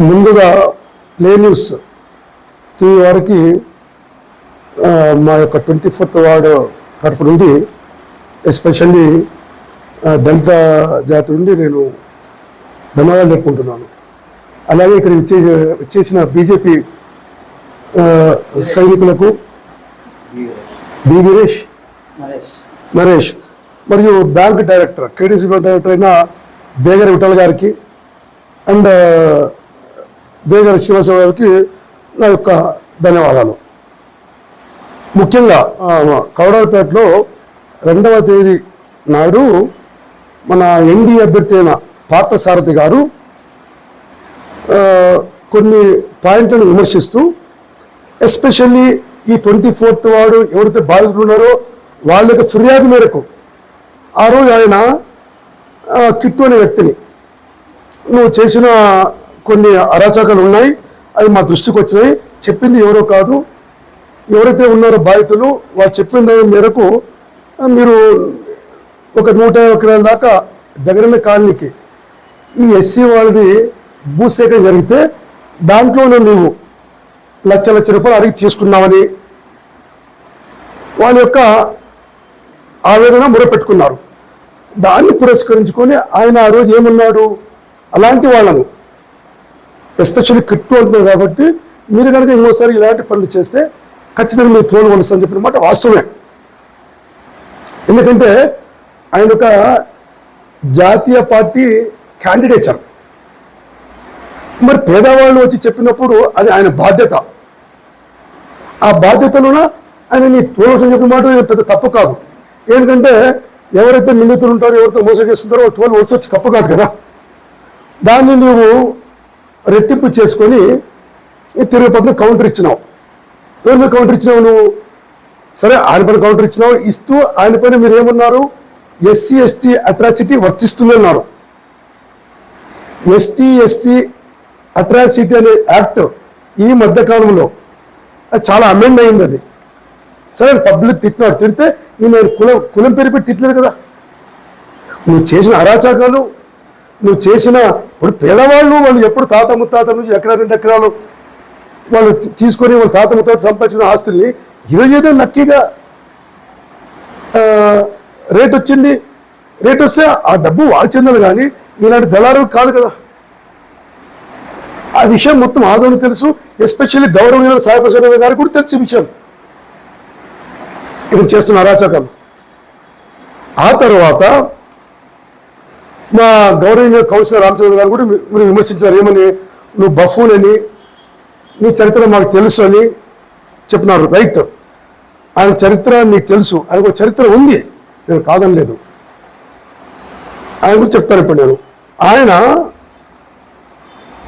ముందుగా play news TV వారికి మా యొక్క ట్వంటీ ఫోర్త్ వార్డు తరఫు నుండి ఎస్పెషల్లీ దళిత జాతి నుండి నేను ధన్యవాదాలు చెప్పుకుంటున్నాను అలాగే ఇక్కడ ఇచ్చే ఇచ్చేసిన బీజేపీ సైనికులకు బి వీరేష్ నరేష్. మరియు bank director KDC bank director అయిన బేగర్ విఠల్ గారికి అండ్ బేదర్ శ్రీనివాసరావు గారికి నా యొక్క ధన్యవాదాలు. ముఖ్యంగా కౌడలపేటలో రెండవ తేదీ నాడు మన ఎన్డీ అభ్యర్థి అయిన పార్థసారథి గారు కొన్ని పాయింట్లను విమర్శిస్తూ ఎస్పెషల్లీ ఈ ట్వంటీ ఫోర్త్ వాడు ఎవరైతే బాధితులు ఉన్నారో వాళ్ళ యొక్క ఫిర్యాదు మేరకు ఆ రోజు ఆయన కిట్టు అనే వ్యక్తిని నువ్వు చేసిన కొన్ని అరాచకాలు ఉన్నాయి అవి మా దృష్టికి వచ్చినాయి. చెప్పింది ఎవరో కాదు. ఎవరైతే ఉన్నారో బాధితులు వాళ్ళు చెప్పిన దాని మేరకు మీరు ఒక నూట యాభై ఎకరాల దాకా జగనన్న కాలనీకి ఈ ఎస్సీ వాళ్ళది భూసేకరణ జరిగితే దాంట్లోనే నువ్వు లక్ష లక్ష రూపాయలు అడిగి తీసుకున్నామని వాళ్ళ యొక్క ఆవేదన మొరపెట్టుకున్నారు. దాన్ని పురస్కరించుకొని ఆయన ఆ రోజు ఏమన్నాడు? అలాంటి వాళ్ళను ఎస్పెషల్లీ కిట్టు అంటున్నారు కాబట్టి మీరు కనుక ఇంకోసారి ఇలాంటి పనులు చేస్తే ఖచ్చితంగా మీరు తోలు కొలుస్తా అని చెప్పిన మాట వాస్తవమే. ఎందుకంటే ఆయన ఒక జాతీయ పార్టీ క్యాండిడేచర్ మరి పేదవాళ్ళు వచ్చి చెప్పినప్పుడు అది ఆయన బాధ్యత. ఆ బాధ్యతలోన ఆయన నీ తోలసని చెప్పిన మాట పెద్ద తప్పు కాదు. ఏంటంటే ఎవరైతే నిందితులు ఉంటారో ఎవరితో మోసం చేస్తుంటారో వాళ్ళు తోలు వచ్చి తప్పు కాదు కదా. దాన్ని నీవు రెట్టింపు చేసుకొని ఈ కౌంటర్ ఇచ్చినావు. ఎవరి మీద కౌంటర్ ఇచ్చినావు నువ్వు? సరే ఆయన పైన కౌంటర్ ఇచ్చినావు. ఇస్తూ ఆయన పైన మీరు ఏమన్నారు ఎస్సీ ఎస్టీ అట్రాసిటీ వర్తిస్తుందన్నారు ఎస్టీ ఎస్టీ అట్రాసిటీ అనే యాక్ట్ ఈ మధ్య కాలంలో అది చాలా అమెండ్ అయింది అది. సరే పబ్లిక్ తిట్టినారు తిడితే నేను కులం కులం పేరు పెట్టి తిట్టలేదు కదా. నువ్వు చేసిన అరాచకాలు నువ్వు చేసిన ఇప్పుడు పేదవాళ్ళు వాళ్ళు ఎప్పుడు తాత ముత్తాత నుంచి ఎకరా రెండు ఎకరాలు వాళ్ళు తీసుకొని వాళ్ళ తాత ముత్తాత సంపాదించిన ఆస్తుల్ని ఈరోజు ఏదో లక్కీగా రేట్ వచ్చింది. రేట్ వస్తే ఆ డబ్బు వాళ్ళకి చెందాలి కానీ నీలాంటి దళారు కాదు కదా. ఆ విషయం మొత్తం ఆదోని తెలుసు. ఎస్పెషల్లీ గౌరవనీయుల సాయప్రసాద్ గారికి కూడా తెలుసు విషయం. ఇది చేస్తున్న అరాచకాలు. ఆ తర్వాత మా గౌరవనీయ కౌన్సిలర్ రామచంద్ర గారు కూడా మీరు విమర్శించారు. ఏమని? నువ్వు బఫూన్ అని నీ చరిత్ర మాకు తెలుసు అని చెప్పినారు. రైట్. ఆయన చరిత్ర నీకు తెలుసు. ఆయనకు ఒక చరిత్ర ఉంది. నేను కాదనలేదు ఆయన గురించి చెప్తాను ఇప్పుడు నేను. ఆయన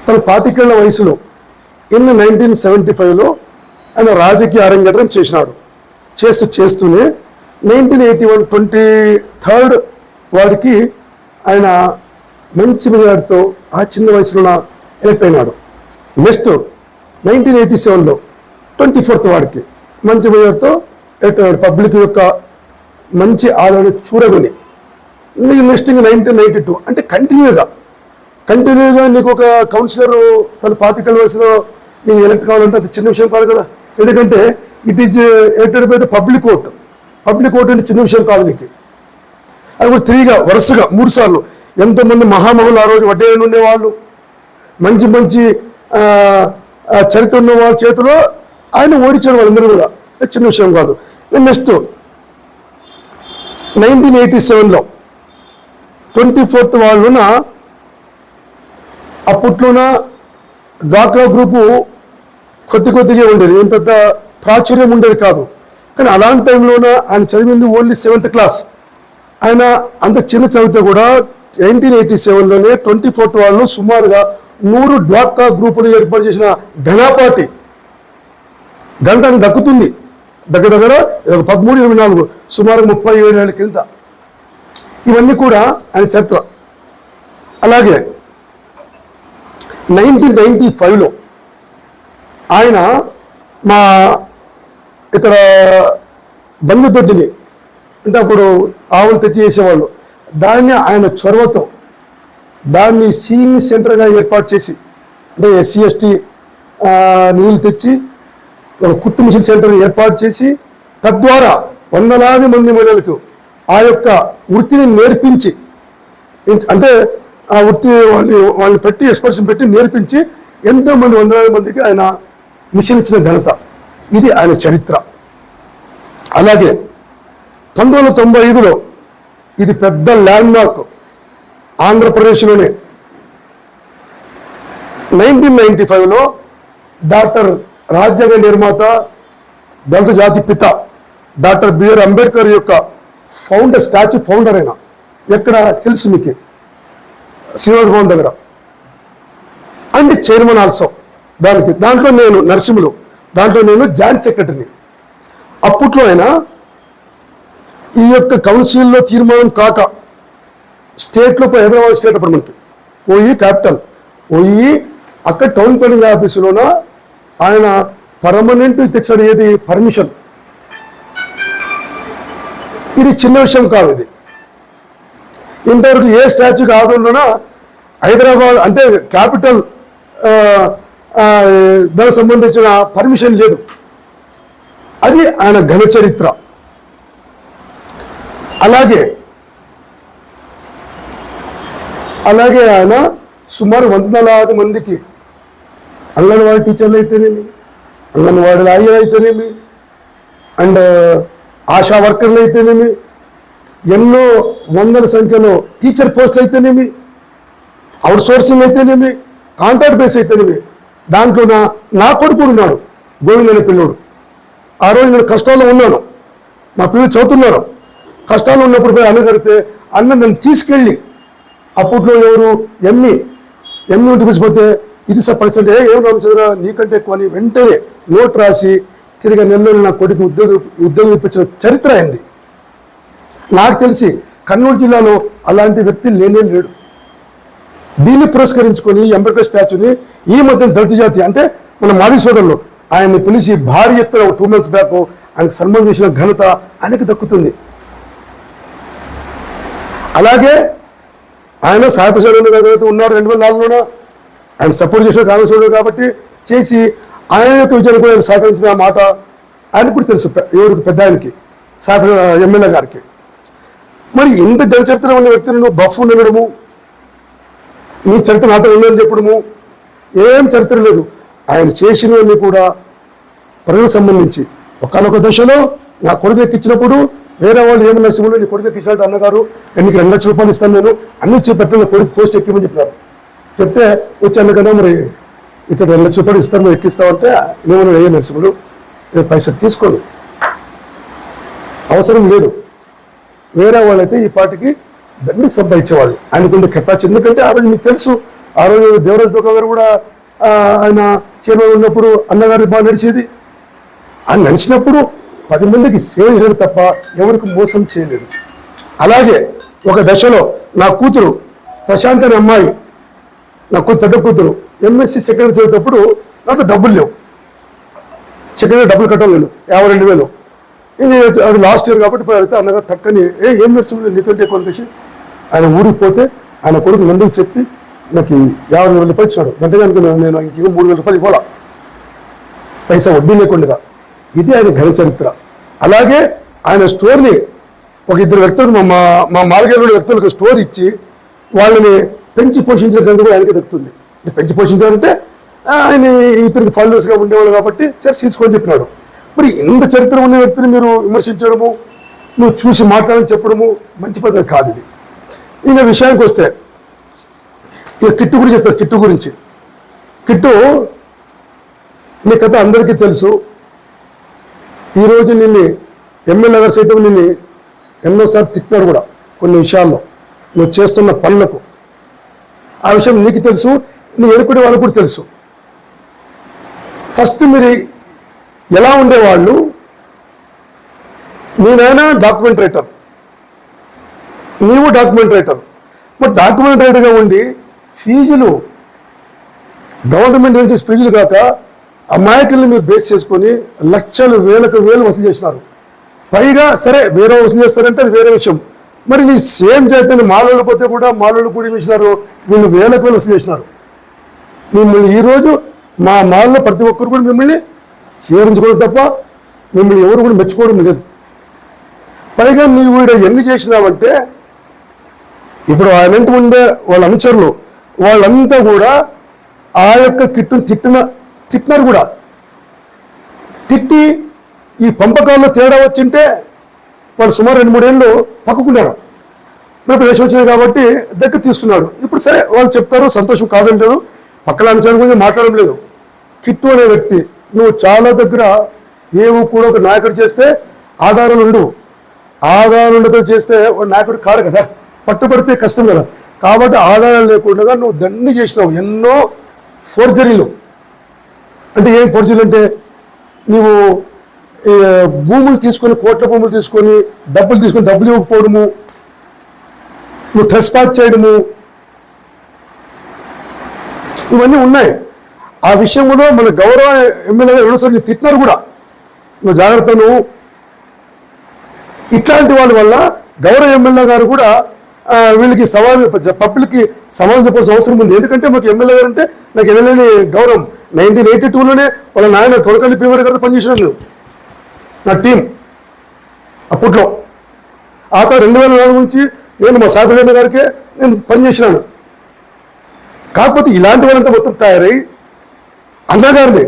తన పాతికేళ్ళ వయసులో ఇన్ నైన్టీన్ సెవెంటీ ఫైవ్లో ఆయన రాజకీయ అరంగేట్రం చేసినాడు. చేస్తూ చేస్తూనే nineteen eighty one twenty third వాడికి ఆయన మంచి మెజార్టీతో ఆ చిన్న వయసులో ఎలక్ట్ అయినాడు. నెక్స్ట్ నైన్టీన్ ఎయిటీ సెవెన్లో ట్వంటీ ఫోర్త్ వాడికి మంచి మెజార్టీతో ఎలక్ట్ అయినాడు. పబ్లిక్ యొక్క మంచి ఆదరణ చూరగొని నీకు నెక్స్ట్ ఇంకా నైన్టీన్ నైన్టీ టూ అంటే కంటిన్యూగా. కంటిన్యూగా నీకు ఒక కౌన్సిలర్ తన పాతికల వయసులో నీకు ఎలక్ట్ కావాలంటే అది చిన్న విషయం కాదు కదా. ఎందుకంటే it is elected by the public vote. Public vote అంటే చిన్న విషయం కాదు నీకు. అది కూడా త్రీగా వరుసగా మూడు సార్లు. ఎంతోమంది మహామహులు ఆ రోజు వడ్డేళ్ళు ఉండేవాళ్ళు. మంచి మంచి చరిత్ర ఉన్న వాళ్ళ చేతిలో ఆయన ఓడించాడు వాళ్ళందరూ కూడా. చిన్న విషయం కాదు. నెక్స్ట్ నైన్టీన్ ఎయిటీ సెవెన్లో ట్వంటీ ఫోర్త్ వాళ్ళున అప్పట్లోన డ్వాక్రా గ్రూపు కొద్ది కొద్దిగా ఉండేది. ఏం పెద్ద ప్రాచుర్యం ఉండేది కాదు. కానీ అలాంటి టైంలోన ఆయన చదివింది ఓన్లీ సెవెంత్ క్లాస్ ఆయన అంత చిన్న చదివితే కూడా నైన్టీన్ ఎయిటీ సెవెన్లోనే ట్వంటీ ఫోర్త్ వాళ్ళు సుమారుగా నూరు డ్వాక్కా గ్రూపులు ఏర్పాటు చేసిన ఘనాపాటి గంటకు దక్కుతుంది. దగ్గర దగ్గర పదమూడు ఇరవై నాలుగు సుమారు ముప్పై ఏడు ఏళ్ళ కింద. ఇవన్నీ కూడా ఆయన చరిత్ర. అలాగే నైన్టీన్ నైన్టీ ఫైవ్లో ఆయన మా ఇక్కడ బంధుదొడ్డిని అంటే అప్పుడు ఆవులు తెచ్చి చేసేవాళ్ళు. దాన్ని ఆయన చొరవతో దాన్ని సీయింగ్ సెంటర్గా ఏర్పాటు చేసి అంటే ఎస్సీ ఎస్టీ నిధులు తెచ్చి ఒక కుట్టు మిషన్ సెంటర్ ఏర్పాటు చేసి తద్వారా వందలాది మంది మహిళలకు ఆ యొక్క వృత్తిని నేర్పించి అంటే ఆ వృత్తి వాళ్ళని వాళ్ళని పెట్టి ఎక్స్పర్షన్ పెట్టి నేర్పించి ఎంతో మంది వందలాది మందికి ఆయన మిషన్ ఇచ్చిన ఘనత. ఇది ఆయన చరిత్ర. అలాగే పంతొమ్మిది వందల తొంభై ఐదులో ఇది పెద్ద ల్యాండ్ మార్క్ ఆంధ్రప్రదేశ్లోనే. నైన్టీన్ నైన్టీ ఫైవ్లో డాక్టర్ రాజ్యాంగ నిర్మాత దళిత జాతి పిత డాక్టర్ బిఆర్ అంబేద్కర్ యొక్క ఫౌండర్ స్టాచ్యూ ఫౌండర్ అయిన ఎక్కడ తెలుసు మీకు? శ్రీనివాస భవన్ దగ్గర. అండ్ చైర్మన్ ఆల్సో దానికి దాంట్లో నేను నర్సింహులు దాంట్లో నేను జాయింట్ సెక్రటరీని. అప్పట్లో అయినా ఈ యొక్క కౌన్సిల్లో తీర్మానం కాక స్టేట్లో పోయి హైదరాబాద్ స్టేట్ అపార్ట్మెంట్. పోయి క్యాపిటల్. పోయి అక్కడ టౌన్ ప్లానింగ్ ఆఫీసులోన ఆయన పర్మనెంట్ తెచ్చాడు ఏది? పర్మిషన్. ఇది చిన్న విషయం కాదు ఇది. ఇంతవరకు ఏ స్టాచ్యూ కాకుండా హైదరాబాద్ అంటే క్యాపిటల్ దానికి సంబంధించిన పర్మిషన్ లేదు. అది ఆయన ఘన చరిత్ర. అలాగే అలాగే ఆయన సుమారు వందలాది మందికి అంగన్వాడీ టీచర్లు అయితేనేమి అంగన్వాడీ లాయర్ అయితేనేమి అండ్ ఆశా వర్కర్లు అయితేనేమి ఎన్నో వందల సంఖ్యలో టీచర్ పోస్టులు అయితేనేమి అవుట్ సోర్సింగ్ అయితేనేమి కాంట్రాక్ట్ బేస్ అయితేనేమి దాంట్లో నా నా కొడుకు ఉన్నాడు గోవింద్ అనే పిల్లోడు. ఆ రోజు నేను కష్టాల్లో ఉన్నాను. మా పిల్లలు చదువుతున్నారు. కష్టాలు ఉన్నప్పుడు పోయి అన్న కడితే అన్న నన్ను తీసుకెళ్ళి అప్పట్లో ఎవరు ఎమ్మి ఎమ్మి ఉంటే పిలిచిపోతే ఇది సార్ పరిస్థితి ఏ ఏం రామచంద్ర నీకంటే ఎక్కువ అని వెంటనే నోట్ రాసి తిరిగి నెల్లూరు నా కొడుకు ఉద్యోగం ఉద్యోగం ఇప్పించిన చరిత్ర అయింది. నాకు తెలిసి కర్నూలు జిల్లాలో అలాంటి వ్యక్తి లేనే లేడు. దీన్ని పురస్కరించుకొని అంబేద్కర్ స్టాచ్యూని ఈ మధ్య దళిత జాతి అంటే మన మాది సోదరులు ఆయన్ని పిలిచి భారీ ఎత్తున టూ మంత్స్ బ్యాక్ ఆయనకు సన్మానం చేసిన ఘనత ఆయనకు దక్కుతుంది. అలాగే ఆయన సాయపశాలను ఉన్నారు రెండు వేల నాలుగులోన. ఆయన సపోర్ట్ చేసిన కాంగ్రెస్ కాబట్టి చేసి ఆయన యొక్క విజయాన్ని కూడా ఆయన సహకరించిన మాట ఆయనకు కూడా తెలుసు ఎవరికి పెద్ద ఆయనకి సాయ ఎమ్మెల్యే గారికి. మరి ఇంత ఘన చరిత్ర ఉన్న వ్యక్తిని నువ్వు బఫ్ ఉండడము నీ చరిత్ర నాతో ఉందని చెప్పడము ఏం చరిత్ర లేదు. ఆయన చేసినవన్నీ కూడా ప్రజలకు సంబంధించి ఒకనొక దశలో నా కొడుకు ఎక్కిచ్చినప్పుడు వేరే వాళ్ళు ఏమి నరసింహుడు నీ కొడుకు తీసుకెళ్ళి అన్నగారు నేను నీకు రెండు లక్షల రూపాయలు ఇస్తాను నేను అన్ని ఇచ్చి కొడుకు పోస్ట్ ఎక్కిమని చెప్పినారు. చెప్తే వచ్చి అన్నకన్నా మరి ఇక్కడ రెండు లక్షల రూపాయలు ఇస్తాను నువ్వు ఎక్కిస్తావంటే నేను ఏ నరసింహుడు నేను పైసలు తీసుకోను. అవసరం లేదు. వేరే వాళ్ళైతే ఈ పాటికి దండి సంపాదించేవాళ్ళు. ఆయనకుండే కెపాసిటీ ఎందుకంటే ఆ రోజు మీకు తెలుసు ఆ రోజు దేవరాజ్ డోకా గారు కూడా ఆయన చైర్మన్ ఉన్నప్పుడు అన్నగారి బాగా నడిచేది. ఆ నడిచినప్పుడు పది మందికి సేవ చేయడం తప్ప ఎవరికి మోసం చేయలేదు. అలాగే ఒక దశలో నా కూతురు ప్రశాంత్ అనే అమ్మాయి నా పెద్ద కూతురు ఎంఎస్సి సెకండరీ చదివేటప్పుడు నాతో డబ్బులు లేవు. సెకండరీ డబ్బులు కట్టాలి లేదు. యాభై రెండు వేలు. అది లాస్ట్ ఇయర్ కాబట్టి పోయి అన్నగా తక్కని టక్కని ఏ ఏం నడుస్తుంది నీకంటే ఎక్కువ? అనేసి ఆయన ఊరికి పోతే ఆయన కొడుకు నందుకు చెప్పి నాకు యాభై వేల రూపాయలు ఇచ్చినాడు దాంట్లో అనుకున్నాను నేను నేను ఇంకేదో మూడు వేల రూపాయలు ఇవ్వాలా? పైసా వడ్డీ లేకుండా ఇది ఆయన ఘన చరిత్ర. అలాగే ఆయన స్టోర్ని ఒక ఇద్దరు వ్యక్తులకు మా- మా మా వ్యక్తులకు స్టోర్ ఇచ్చి వాళ్ళని పెంచి పోషించిన ఘనత కూడా ఆయనకి దక్కుతుంది. పెంచి పోషించాలంటే ఆయన ఇతనికి ఫాలోవర్స్గా ఉండేవాడు కాబట్టి చర్చ తీసుకొని చెప్పినాడు. మరి ఇంత చరిత్ర ఉన్న వ్యక్తిని మీరు విమర్శించడము నువ్వు చూసి మాట్లాడని చెప్పడము మంచి పద్ధతి కాదు ఇది. ఇంకా విషయానికి వస్తే ఇక కిట్టు గురించి చెప్తారు కిట్టు గురించి. కిట్టు నీ కథ అందరికీ తెలుసు. ఈరోజు నిన్ను ఎమ్మెల్యే గారు సైతం నిన్ను ఎన్నోసార్లు తిట్టినారు కూడా కొన్ని విషయాల్లో. నువ్వు చేస్తున్న పనులకు. ఆ విషయం నీకు తెలుసు నీ ఎనుకునే వాళ్ళకు కూడా తెలుసు. ఫస్ట్ మీరు ఎలా ఉండేవాళ్ళు? మీ నాయన డాక్యుమెంట్ రైటర్. నీవు డాక్యుమెంట్ రైటర్. మరి డాక్యుమెంట్ రైటర్గా ఉండి ఫీజులు గవర్నమెంట్ నుంచి ఫీజులు కాక అమాయకుల్ని మీరు బేస్ చేసుకొని లక్షలు వేలకు వేలు వసూలు చేసినారు. పైగా సరే వేరే వసూలు చేస్తారంటే అది వేరే విషయం. మరి నీ సేమ్ చేతని మాలోళ్ళు పోతే కూడా మాలోళ్ళు కూడా ఏం చేసినారు వీళ్ళు వేలకు వేలు వసూలు చేసినారు. మిమ్మల్ని ఈరోజు మా మాల్లో ప్రతి ఒక్కరు కూడా మిమ్మల్ని చేరించుకోవడం తప్ప మిమ్మల్ని ఎవరు కూడా మెచ్చుకోవడం లేదు. పైగా నీవు ఈడ ఎన్ని చేసినావంటే ఇప్పుడు ఆయన వెంట ఉండే వాళ్ళ అనుచరులు వాళ్ళంతా కూడా ఆ యొక్క కిట్టును తిట్టిన తిట్టినారు కూడా. తిట్టి ఈ పంపకాల్లో తేడా వచ్చింటే వాళ్ళు సుమారు రెండు మూడేళ్ళు పక్కకున్నారు. ఇప్పుడు రేషన్ వచ్చినాయి కాబట్టి దగ్గర తీసుకున్నాడు. ఇప్పుడు సరే వాళ్ళు చెప్తారు సంతోషం కాదని లేదు. పక్కన అంశాన్ని గురించి మాట్లాడడం లేదు. కిట్టు అనే వ్యక్తి నువ్వు చాలా దగ్గర ఏవో కూడా ఒక నాయకుడు చేస్తే ఆధారాలు ఉండవు. ఆధారాలు ఉండతో చేస్తే వాడు నాయకుడు కాడు కదా. పట్టుబడితే కష్టం కదా. కాబట్టి ఆధారాలు లేకుండా నువ్వు దండి చేసినావు. ఎన్నో ఫోర్జరీలు. అంటే ఏం ఫోర్జరీలు అంటే నువ్వు భూములు తీసుకొని కోట్ల భూములు తీసుకొని డబ్బులు తీసుకొని డబ్బులు ఇవ్వకపోవడము నువ్వు ట్రెస్పాచ్ చేయడము ఇవన్నీ ఉన్నాయి. ఆ విషయంలో మన గౌరవ ఎమ్మెల్యే గారు రెండోసారి తిట్టినారు కూడా. నువ్వు జాగ్రత్త నువ్వు. ఇట్లాంటి వాళ్ళ వల్ల గౌరవ ఎమ్మెల్యే గారు కూడా వీళ్ళకి సమాజం పబ్లిక్కి సమాజం చెప్పాల్సిన అవసరం ఉంది. ఎందుకంటే మాకు ఎమ్మెల్యే గారు అంటే నాకు ఎమ్మెల్యేని గౌరవం. నైన్టీన్ ఎయిటీ టూలోనే వాళ్ళ నాయన తొలకండి పీవర్ గారితో పనిచేసినాను నేను. నా టీం. అప్పట్లో. ఆ తర్వాత రెండు వేల నాలుగు నుంచి నేను మా సాబిరెడ్డి గారికే నేను పనిచేసినాను. కాకపోతే ఇలాంటి వాళ్ళంతా మొత్తం తయారై అన్నగారిని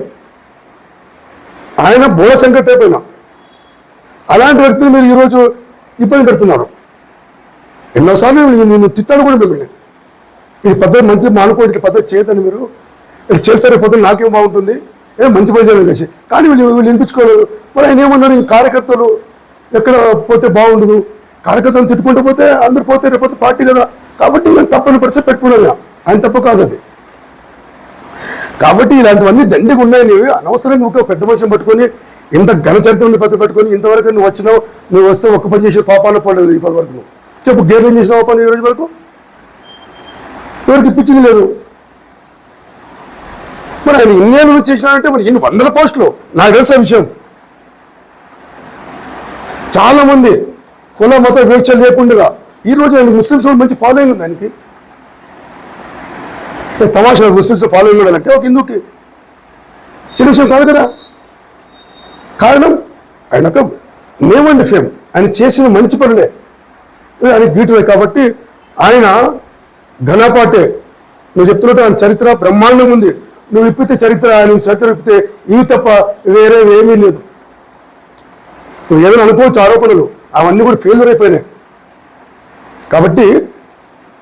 ఆయన బోల సంకట్ అయిపోయినా. అలాంటి వ్యక్తిని మీరు ఈరోజు ఇబ్బంది పెడుతున్నారు. ఎన్నోసార్లు నేను నేను తిట్టాను కూడా మిమ్మల్ని. ఈ పద్ధతి మంచి మానుకోవడానికి పద్ధతి చేయదని మీరు. ఇట్లా చేస్తే పద్ధతి నాకేం బాగుంటుంది? ఏ మంచి పని చేయాలని కలిసి కానీ వీళ్ళు వీళ్ళు వినిపించుకోలేదు. మరి ఆయన ఏమన్నాడు? ఇంక కార్యకర్తలు ఎక్కడ పోతే బాగుండదు? కార్యకర్తలు తిట్టుకుంటూ పోతే అందరు పోతే రేపు పార్టీ కదా. కాబట్టి నేను తప్పని పరిస్థితి పెట్టుకున్నాను ఆయన తప్పు కాదు అది. కాబట్టి ఇలాంటివన్నీ దండిగా ఉన్నాయి నీవు అనవసరంగా ఒక పెద్ద మనిషిని పట్టుకొని ఇంత ఘన చరిత్రని పత్తి పెట్టుకొని ఇంతవరకు నువ్వు వచ్చినావు నువ్వు వస్తే ఒక్క పని చేసే పాపాలు పడలేదు ఈ పది వరకు నువ్వు. చెప్పు గేర్లు చేసిన పని ఈ రోజు వరకు? ఎవరికి ఇప్పించింది లేదు? మరి ఆయన ఇన్నేళ్ళు ఏళ్ళు చేసినాడంటే మరి ఎన్ని వందల పోస్టులు? నాకు తెలుసా విషయం. చాలామంది కుల మత వీక్ష లేకుండా ఈ రోజు ఆయన ముస్లిమ్స్ మంచి ఫాలోయింగ్ ఉంది ఆయనకి. తమాషా ముస్లిమ్స్ ఫాలోయింగ్ అంటే ఒక హిందూకి. చిన్న విషయం కాదు కదా? కారణం ఆయన ఒక నేమ్ అండ్ ఫేమ్ ఆయన చేసిన మంచి పనులే. ఆయన గీటువే కాబట్టి ఆయన ఘనపాటే నువ్వు చెప్తున్నట్టు ఆయన చరిత్ర బ్రహ్మాండం ఉంది. నువ్వు ఇప్పితే చరిత్ర ఆయన చరిత్ర ఇప్పితే ఇవి తప్ప వేరే ఏమీ లేదు. నువ్వు ఏదైనా అనుకోవచ్చు ఆరోపణలు అవన్నీ కూడా ఫెయిల్యూర్ అయిపోయినాయి. కాబట్టి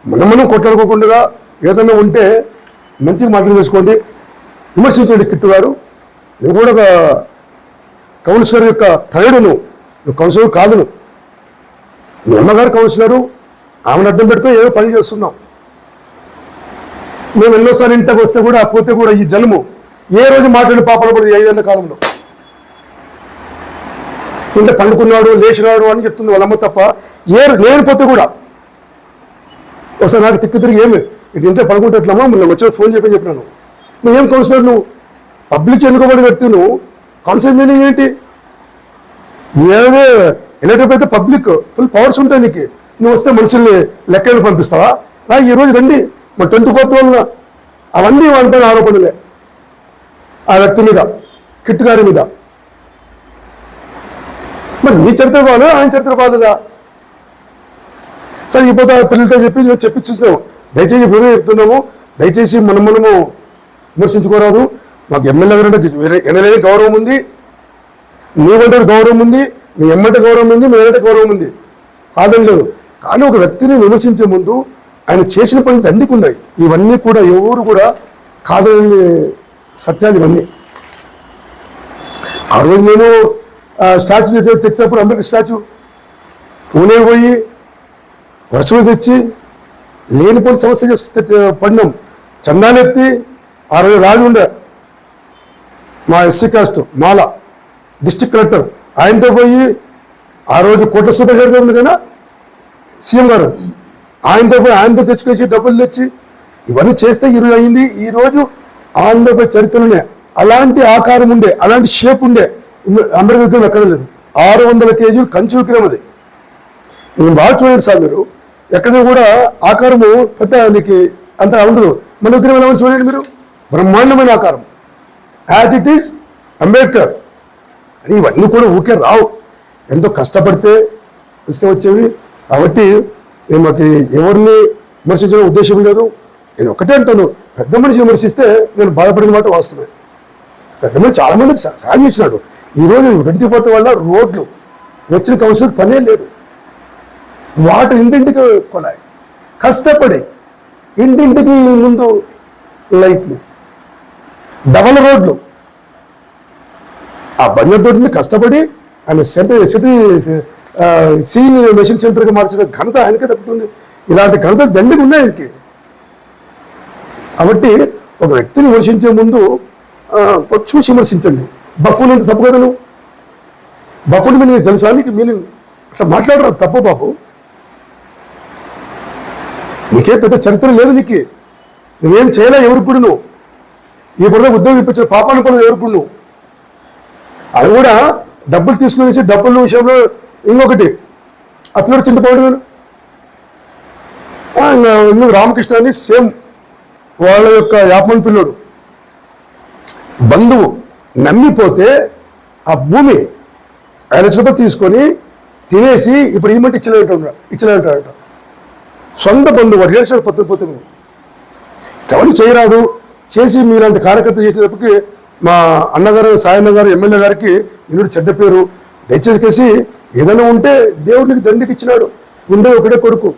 మనం మనం కొట్లాడుకోకుండా ఏదైనా ఉంటే మంచిగా మాటలు వేసుకోండి విమర్శించండి కిట్టు గారు. నువ్వు కూడా ఒక కౌన్సిలర్ యొక్క తనయుడు నువ్వు నువ్వు కౌన్సిలర్ కాదు నువ్వు మీ అమ్మగారు కౌన్సిలరు ఆమెను అడ్డం పెట్టుకుని ఏదో పని చేస్తున్నాం. మేము ఎన్నోసార్లు ఇంటికి వస్తే కూడా పోతే కూడా ఈ జన్ము ఏ రోజు మాట్లాడిన పాపలు కూడా ఏదైనా ఐదేళ్ళ కాలంలో. ఇంత పండుకున్నాడు లేచినాడు అని చెప్తుంది వాళ్ళమ్మ తప్ప ఏ నేను పోతే కూడా. ఒకసారి నాకు తిక్కు తిరిగి ఏమి ఇటు ఇంటే పడుకుంటట్లమ్మా మిమ్మల్ని వచ్చిన ఫోన్ చెప్పని చెప్పినాను. ఏం కౌన్సిలర్ నువ్వు? పబ్లిక్ ఎన్నుకోబడి వ్యక్తి నువ్వు కౌన్సిలర్ మీనింగ్ ఏంటి? ఏదో ఎలక్టెడ్ అయితే పబ్లిక్ ఫుల్ పవర్స్ ఉంటాయి నీకు. నువ్వు వస్తే మనుషుల్ని లెక్కలు పంపిస్తావా? రా ఈ రోజు రండి. మా ట్వంటీ ఫోర్త్ వల్ల అవన్నీ వాళ్ళపైన ఆరోపణలే. ఆ వ్యక్తి మీద కిట్ గారి మీద. మరి నీ చరిత్ర బాగాలేదా? ఆయన చరిత్ర బాగాలేదా? సరే ఇప్పుడు పిల్లలతో చెప్పి నువ్వు దయచేసి ఇప్పుడే చెప్తున్నాము. దయచేసి మనం మనము విమర్శించుకోరాదు. మాకు ఎమ్మెల్యే గారు అంటే వేరే- గౌరవం ఉంది. నీవంటే గౌరవం ఉంది. మీ ఎమ్మటి గౌరవం ఉంది మీ ఎన్నంటే గౌరవం ఉంది. కాదని లేదు. కానీ ఒక వ్యక్తిని విమర్శించే ముందు ఆయన చేసిన పని దండికి ఉన్నాయి ఇవన్నీ కూడా ఎవరు కూడా కాదని సత్యాలు ఇవన్నీ. ఆ రోజు నేను స్టాచ్యూ తెచ్చి- తెచ్చినప్పుడు అంబేద్కర్ స్టాచ్యూ. పూణే పోయి వర్షం తెచ్చి లేనిపోని సమస్య చేసి పడినాం. చందానెత్తి ఆ రోజు రాజు ఉండే మా SC caste Mala district collector. ఆయనతో పోయి ఆ రోజు కోట్ల సూపర్ గారు ఉంది కదా సీఎం గారు ఆయనతో పోయి ఆయనతో తెచ్చుకొచ్చి డబ్బులు తెచ్చి ఇవన్నీ చేస్తే ఈరోజు అయింది. ఈ రోజు ఆంధ్రప్రదేశ్ చరిత్రలోనే అలాంటి ఆకారం ఉండే అలాంటి షేప్ ఉండే అంబేద్కర్ విగ్రహం ఎక్కడ లేదు. ఆరు వందల కేజీలు కంచు విగ్రహం అది. నేను బాగా చూడండి సార్ మీరు ఎక్కడ కూడా ఆకారము పెద్ద నీకు అంత ఉండదు. మన విగ్రహం ఎలా చూడండి మీరు. బ్రహ్మాండమైన ఆకారం. As it is Ambedkar. అని ఇవన్నీ కూడా ఊకే రావు. ఎంతో కష్టపడితే ఇస్తే వచ్చేవి. కాబట్టి నేను మాకు ఎవరిని విమర్శించడం ఉద్దేశం లేదు. నేను ఒకటే అంటాను. పెద్ద మనిషి విమర్శిస్తే నేను బాధపడిన మాట వాస్తవమే. పెద్ద మనిషి చాలా మందికి సాయం ఇచ్చినాడు ఈరోజు ట్వంటీ ఫోర్త్ వల్ల రోడ్లు వచ్చిన కౌన్సిల్ పనే లేదు. వాటర్ ఇంటింటికి కొలాయి. కష్టపడి ఇంటింటికి ముందు లైట్లు డబల్ రోడ్లు ఆ బంజర్తోటిని కష్టపడి ఆయన సెంటర్ సిటీ సీన్ మెషిన్ సెంటర్గా మార్చిన ఘనత ఆయనకే తప్పుతుంది ఇలాంటి ఘనతలు దండిగా ఉన్నాయి ఆయనకి. కాబట్టి ఒక వ్యక్తిని విమర్శించే ముందు కొంచెం చూసి విమర్శించండి. బఫూన్ అంటే తప్పు కదా నువ్వు బఫూన్ మీద నీకు తెలుసా నీకు మీనింగ్ అట్లా మాట్లాడరా తప్పు బాబు? నీకే పెద్ద చరిత్ర లేదు నీకు. నువ్వేం చేయలే ఎవరికి కూడా నువ్వు ఈ బురద ఉద్యోగం ఇప్పించిన పాపాన్ని కూడా ఎవరికి కూడా నువ్వు అది కూడా డబ్బులు తీసుకునేసి డబ్బుల విషయంలో ఇంకొకటి. అప్పుడు పిల్లడు చింతపోయాడు ఇంకొక రామకృష్ణ అని సేమ్ వాళ్ళ యొక్క యాపమన్ పిల్లోడు. బంధువు నమ్మిపోతే ఆ భూమి ఐదు లక్షల రూపాయలు తీసుకొని తినేసి ఇప్పుడు ఈ మట్టి ఇచ్చలేంటాడు ఇచ్చలేంటాడట సొంత బంధువు వాడు ఏడు పత్రం పోతే చేయరాదు. చేసి మీలాంటి కార్యకర్త చేసేటప్పటికి మా అన్నగారు సాయన్న గారు ఎమ్మెల్యే గారికి నిన్నుడు చెడ్డ పేరు. దయచేసి ఏదైనా ఉంటే దేవుడికి దండికి ఇచ్చినాడు. ఉండే ఒకటే కొడుకు.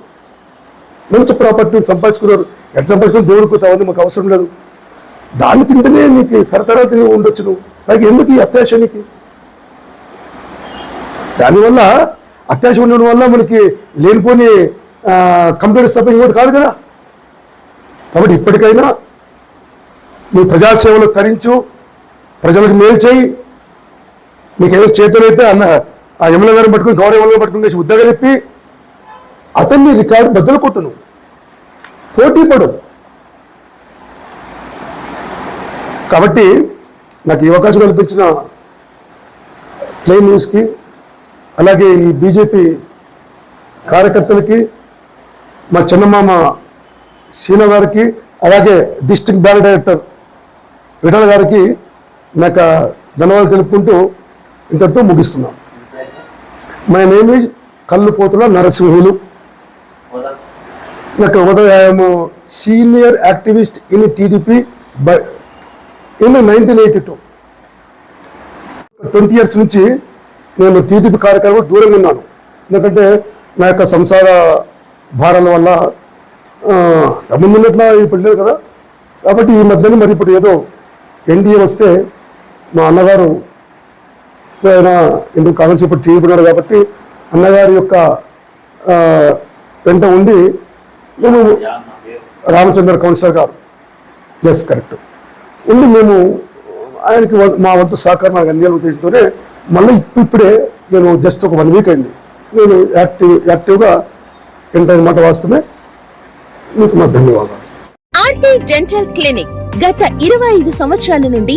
మంచి ప్రాపర్టీని సంపాదించుకున్నారు. ఎట్లా సంపాదించుకుని దేవుడికి అవన్నీ మాకు అవసరం లేదు. దాన్ని తింటేనే నీకు తరతరాలు తిని ఉండొచ్చు నువ్వు. పైకి ఎందుకు ఈ అత్యాశ నీకు దానివల్ల అత్యాశ ఉండడం వల్ల మనకి లేనిపోని కంప్యూటర్ తప్ప ఇంకోటి కాదు కదా. కాబట్టి ఇప్పటికైనా నువ్వు ప్రజాసేవలో తరించు. ప్రజలకు మేలు చేయి. నీకేదో చేతులైతే అన్న ఆ ఎమ్మెల్యే గారిని పట్టుకుని గౌరవ ఎమ్మెల్యే పట్టుకుని చేసి చెప్పి అతన్ని రికార్డు బద్దలు కొట్టు నువ్వు పోటీ పడు. కాబట్టి నాకు ఈ అవకాశం కల్పించిన ప్లే న్యూస్కి అలాగే ఈ బీజేపీ కార్యకర్తలకి మా చిన్నమామ సీన గారికి అలాగే డిస్ట్రిక్ట్ బ్యాంక్ డైరెక్టర్ విఠల్ గారికి నాకు ధన్యవాదాలు తెలుపుకుంటూ ఇంతటితో ముగిస్తున్నాం. మై నేమ్ ఈజ్ కళ్ళు పోతుల నరసింహులు. నాకు ఉదయం senior activist in TDP by in nineteen eighty two. Twenty years నుంచి నేను టీడీపీ కార్యక్రమం దూరంగా ఉన్నాను. ఎందుకంటే నా యొక్క సంసార భారాల వల్ల ఆ, ఇప్పుడు లేదు కదా. కాబట్టి ఈ మధ్యన మరి ఇప్పుడు ఏదో ఎన్డీఏ వస్తే మా అన్నగారు ఆయన ఎందుకు కావాల్సి ఇప్పుడు టీవీ ఉన్నాడు కాబట్టి అన్నగారి యొక్క వెంట ఉండి మేము రామచంద్ర కౌన్సిలర్ గారు. ఎస్ కరెక్ట్ ఉండి మేము ఆయనకి వ- మా వంతు సహకారం నాకు అందియాల ఉద్దేశంతోనే మళ్ళీ ఇప్పుడు ఇప్పుడే నేను జస్ట్ ఒక వన్ వీక్ అయింది. నేను యాక్టివ్ యాక్టివ్గా ఎంటర్ మాట వాస్తవమే. మీకు మా ధన్యవాదాలు. ఆర్టీ డెంటల్ క్లినిక్ గత ఇరవై ఐదు సంవత్సరాల నుండి